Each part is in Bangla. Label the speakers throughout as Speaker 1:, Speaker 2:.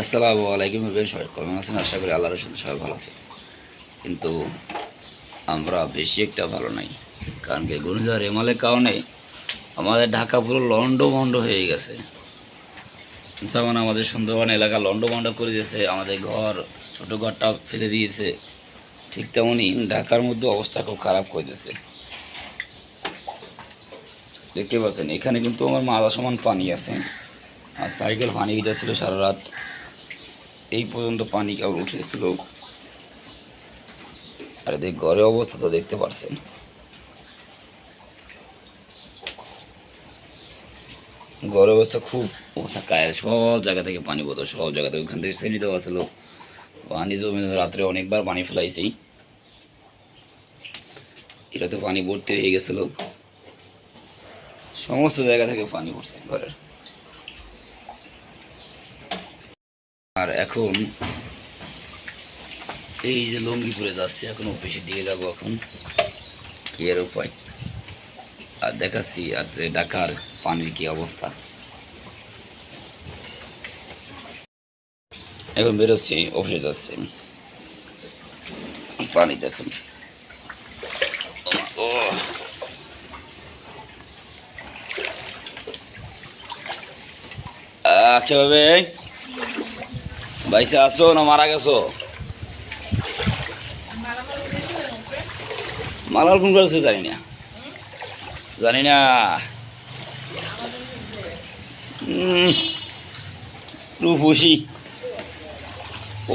Speaker 1: আসসালামু আলাইকুম বেশ সবাই কেমন আছেন? আশা করি আল্লাহর সাথে সবাই ভালো আছে কিন্তু আমরা বেশি একটা ভালো নাই, কারণ কি ঘূর্ণিঝড় রেমালের কারণে আমাদের ঢাকা পুরো লন্ডভন্ড হয়ে গেছে। যেমন আমাদের সুন্দরবন এলাকা লন্ডভন্ড করে দিয়েছে, আমাদের ঘর, ছোটো ঘরটা ফেলে দিয়েছে, ঠিক তেমনই ঢাকার মধ্যে অবস্থা খুব খারাপ করে দিয়েছে। দেখতে পাচ্ছেন, এখানে কিন্তু আমার মাথা সমান পানি আছে। আর সাইকেল পানি ছিল সারা রাত। এই পর্যন্ত পানি কেবল উঠেছিল। আর এদের ঘরের অবস্থা তো দেখতে পাচ্ছেন ঘরের অবস্থা খুব অবস্থা কায়ের সব জায়গা থেকে পানি পড়তো সব জায়গা থেকে ওখান থেকে সেরি দেওয়া ছিল। পানি জমে রাত্রে অনেকবার পানি ফেলাইছি। এটা তো পানি ভর্তি হয়ে গেছিল। সমস্ত জায়গা থেকে পানি পড়ছে ঘরের। এখন এই যে লঙ্গিপুরে যাচ্ছি, এখন অফিসের দিকে যাব এখন। কি এর উপায়? আর দেখাচ্ছি, আর যে ঢাকার পানির কি অবস্থা। এখন বেরোচ্ছি অফিসে যাচ্ছি। পানি দেখুন। ও। কীভাবে বাইসে আসো না, মারা গেছো। মালাল ফোন করেছে জানি না। জানি না।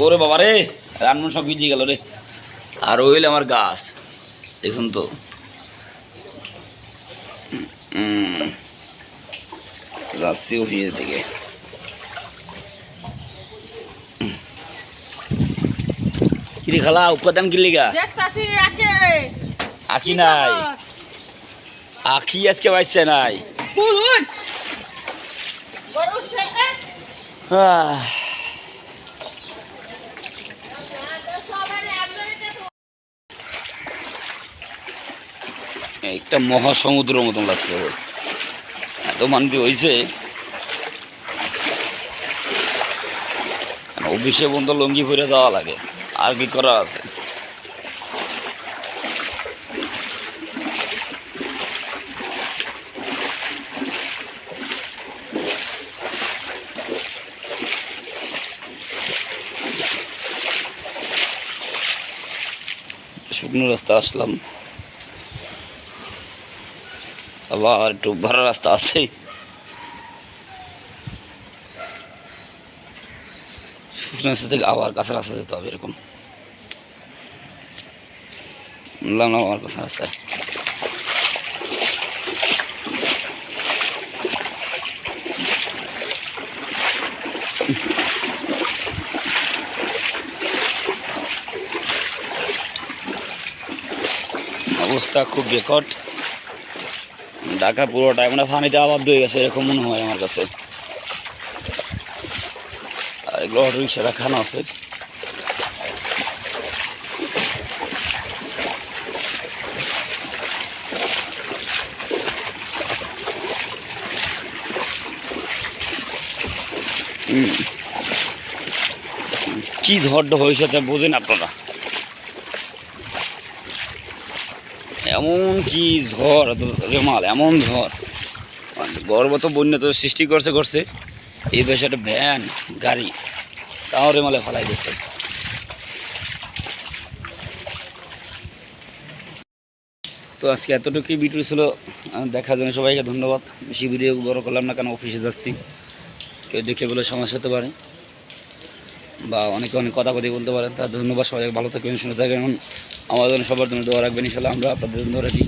Speaker 1: ওরে বাবা রে, রান্না সব ভিজে গেল রে। আর ওইল আমার গাছ। দেখুন তো। যাচ্ছি অফিসের দিকে। কিরে খালা উপাদান কিনলি গা?
Speaker 2: দেখতাছি
Speaker 1: আখি। নাই। আখি আজকে বাইছে নাই। একটা মহাসমুদ্র মতন লাগছে। এত মানতি হয়েছে অফিসে বন্ধ লঙ্গি পরে যাওয়া লাগে। আর কি করা আছে? শুকনো রাস্তা আসলাম। আবার একটু ভাড়া রাস্তা আছে। শুকনো রাস্তা থেকে আবার কাঁচা রাস্তা যেতে হবে এরকম। বললাম না আমার কাঁচা রাস্তায়। অবস্থা খুব বেকট। ঢাকা পুরোটাই মানে পানিতে আবদ্ধ হয়ে গেছে, এরকম মনে হয় আমার কাছে। এগুলো রিক্সা রাখানো আছে। কি ঝড়টা হয়েছে তা বোঝেন আপনারা। এমন কি ঝড় রেমাল, এমন ঝড় মানে গর্ব তো বন্যা তো সৃষ্টি করছে করছে। এই বেশ একটা ভ্যান, গাড়ি, তাও রেমালে ফেলাই দিচ্ছে তো আজকে এতটুকুই ভিডিও ছিল দেখার জন্য সবাইকে ধন্যবাদ। বেশি ভিডিও বড় করলাম না কেন, অফিসে যাচ্ছি। কেউ দেখে বলে সমস্যা হতে পারে, বা অনেকে অনেক কথা কথা বলতে পারেন তার ধন্যবাদ সবাই ভালো থাকবেন, সুন্দর থাকবেন আমাদের সবার জন্য দোয়া রাখবেন ইনশাল্লাহ আমরা আপনাদের জন্য রাখি।